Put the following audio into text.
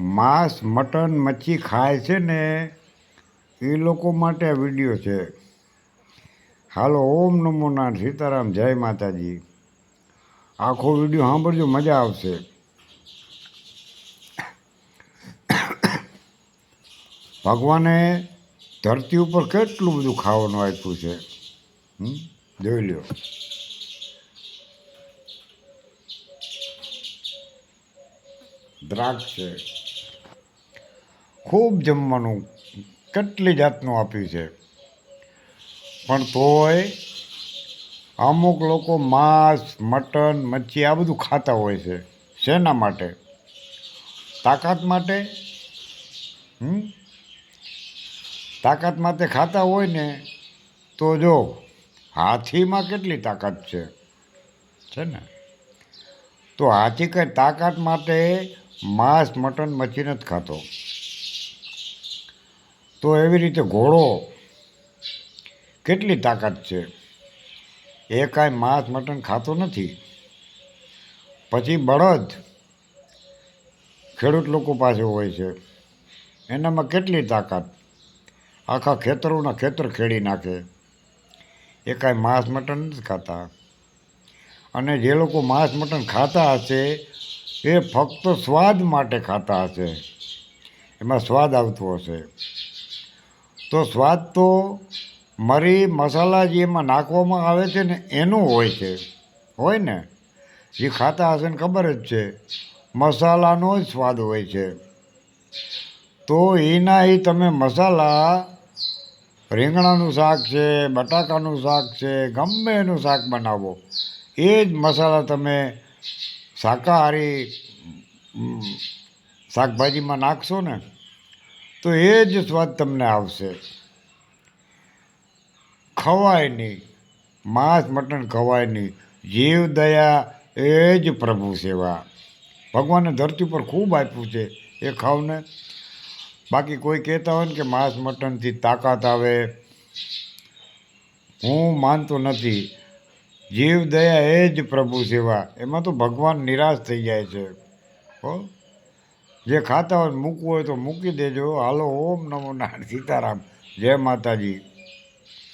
માંસ, મટન, મચ્છી ખાય છે ને, એ લોકો માટે આ વીડિયો છે. હાલો, ઓમ નમો સીતારામ, જય માતાજી. આખો વીડિયો સાંભળજો, મજા આવશે. ભગવાને ધરતી ઉપર કેટલું બધું ખાવાનું આપ્યું છે? જોઈ લ્યો. દ્રાક્ષ છે. ખૂબ જમવાનું કેટલી જાતનું આપ્યું છે. પણ તોય અમુક લોકો માંસ, મટન, મચ્છી આ બધું ખાતા હોય છે. શેના માટે? તાકાત માટે? હમ? તાકાત માટે ખાતા હોય ને તો જો, હાથીમાં કેટલી તાકાત છે? છે ને? તો હાથી કંઈ તાકાત માટે માંસ, મટન, મચ્છી નથી ખાતો. તો એવી રીતે ઘોડો કેટલી તાકાત છે? એ કાંઈ માંસ મટન ખાતો નથી. પછી બળદ ખેડૂત લોકો પાસે હોય છે. એનામાં કેટલી તાકાત? આખા ખેતરોના ખેતર ખેડી નાખે. એ કાંઈ માંસ મટન નથી ખાતા. અને જે લોકો માંસ મટન ખાતા હશે, એ ફક્ત સ્વાદ માટે ખાતા હશે. એમાં સ્વાદ આવતો હશે. તો સ્વાદ તો મરી મસાલા જે એમાં નાખવામાં આવે છે ને એનું હોય છે. હોય ને? જે ખાતા હશે ને ખબર જ છે. મસાલાનો જ સ્વાદ હોય છે. તો એના એ તમે મસાલા, રીંગણાનું શાક છે, બટાકાનું શાક છે, ગમે એનું શાક બનાવો, એ જ મસાલા તમે શાકાહારી શાકભાજીમાં નાખશો ને તો એ જ સ્વાદ તમને આવશે. ખવાય નહીં. માંસ, મટન ખવાય નહીં. જીવ, દયા એ જ પ્રભુ સેવા. ભગવાને ધરતી પર ખૂબ આપ્યું છે એ ખાવને. બાકી કોઈ કહેતા હોય ને કે માંસ, મટનથી તાકાત આવે. હું માનતો નથી. જીવ, દયા એ જ પ્રભુ સેવા. એમાં તો ભગવાન નિરાશ થઈ જાય છે. હો? જે ખાતા હોય મૂકવું હોય તો મૂકી દેજો. હાલો, ઓમ નમો નારાયણ સીતારામ. જય માતાજી.